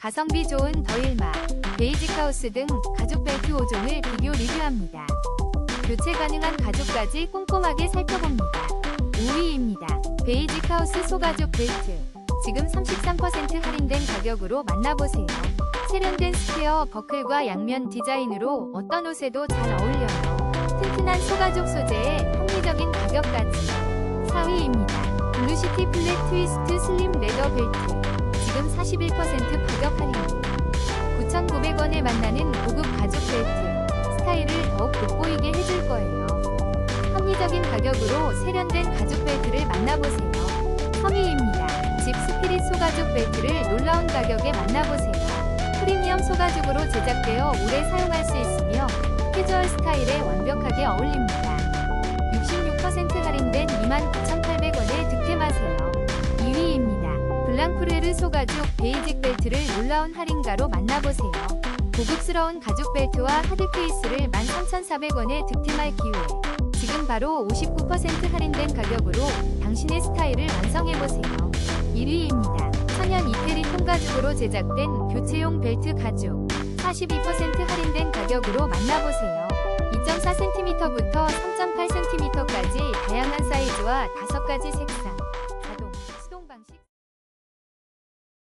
가성비 좋은 더일마, 베이직하우스 등 가죽 벨트 5종을 비교 리뷰합니다. 교체 가능한 가죽까지 꼼꼼하게 살펴봅니다. 5위입니다. 베이직하우스 소가죽 벨트. 지금 33% 할인된 가격으로 만나보세요. 세련된 스퀘어 버클과 양면 디자인으로 어떤 옷에도 잘 어울려요. 튼튼한 소가죽 소재에 합리적인 가격까지. 4위입니다. 블루시티 플랫 트위스트 슬림 레더 벨트. 지금 41% 가격 할인. 9,900원에 만나는 고급 가죽 벨트. 스타일을 더욱 돋보이게 해줄 거예요. 합리적인 가격으로 세련된 가죽 벨트를 만나보세요. 3위입니다. 집 스피릿 소가죽 벨트를 놀라운 가격에 만나보세요. 프리미엄 소가죽으로 제작되어 오래 사용할 수 있으며 캐주얼 스타일에 완벽하게 어울립니다. 66% 할인된 29,800원 프레르 소가죽 베이직 벨트를 놀라운 할인가로 만나보세요. 고급스러운 가죽 벨트와 하드 케이스를 13,400원에 득템할 기회. 지금 바로 59% 할인된 가격으로 당신의 스타일을 완성해보세요. 1위입니다. 천연 이태리 통가죽으로 제작된 교체용 벨트 가죽. 42% 할인된 가격으로 만나보세요. 2.4cm부터 3.8cm까지 다양한 사이즈와 5가지 색상.